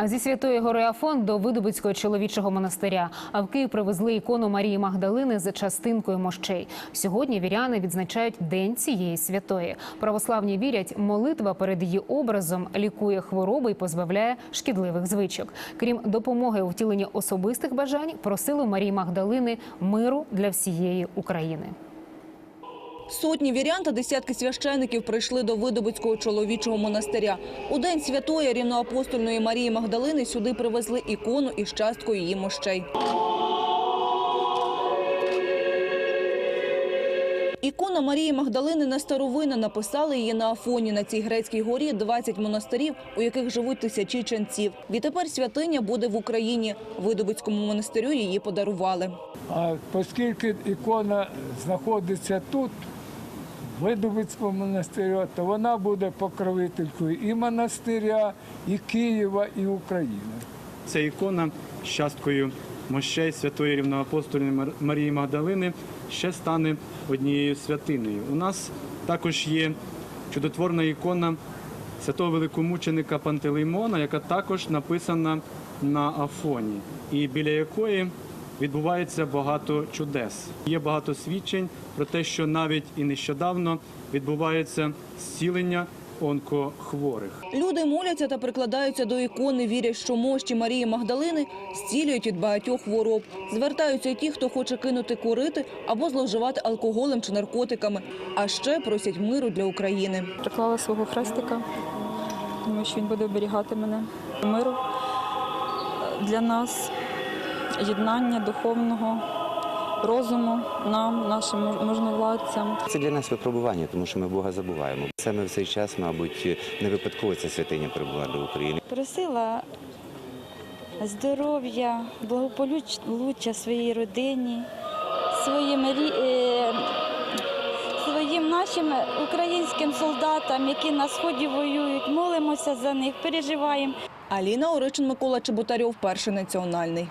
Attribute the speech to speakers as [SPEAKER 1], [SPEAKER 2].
[SPEAKER 1] А зі святої гори Афон до Видобицького чоловічого монастиря. А в Київ привезли ікону Марії Магдалини з частинкою мощей. Сьогодні віряни відзначають день цієї святої. Православні вірять, молитва перед її образом лікує хвороби і позбавляє шкідливих звичок. Крім допомоги у втіленні особистих бажань, просили Марії Магдалини миру для всієї України.
[SPEAKER 2] Сотні вірян та десятки священиків прийшли до Видобицького чоловічого монастиря. У день святої рівноапостольної Марії Магдалини сюди привезли ікону із часткою її мощей. Ікона Марії Магдалини не старовина. Написали її на Афоні. На цій грецькій горі 20 монастирів, у яких живуть тисячі ченців. Відтепер святиня буде в Україні. Видобицькому монастирю її подарували.
[SPEAKER 3] А оскільки ікона знаходиться тут, в Видовицькому монастирі, то вона буде покровителькою і монастиря, і Києва, і України.
[SPEAKER 4] Ця ікона з часткою мощей святої рівноапостольної Марії Магдалини ще стане однією святиною. У нас також є чудотворна ікона святого великомученика Пантелеймона, яка також написана на Афоні, і біля якої відбувається багато чудес. Є багато свідчень про те, що навіть і нещодавно відбувається зцілення онкохворих.
[SPEAKER 2] Люди моляться та прикладаються до ікони, вірять, що мощі Марії Магдалини зцілюють від багатьох хвороб. Звертаються й ті, хто хоче кинути курити або зловживати алкоголем чи наркотиками. А ще просять миру для України.
[SPEAKER 5] приклала свого хрестика, тому що він буде оберігати мене. Миру для нас, єднання духовного розуму нам, нашим можновладцям.
[SPEAKER 6] Це для нас випробування, тому що ми Бога забуваємо. Саме в цей час, мабуть, не випадково ця святиня прибула до України.
[SPEAKER 7] Просила здоров'я, благополуччя своїй родині, своїм, е, своїм нашим українським солдатам, які на сході воюють. Молимося за них, переживаємо.
[SPEAKER 2] Аліна Оричин, Микола Чеботарьов, перший національний.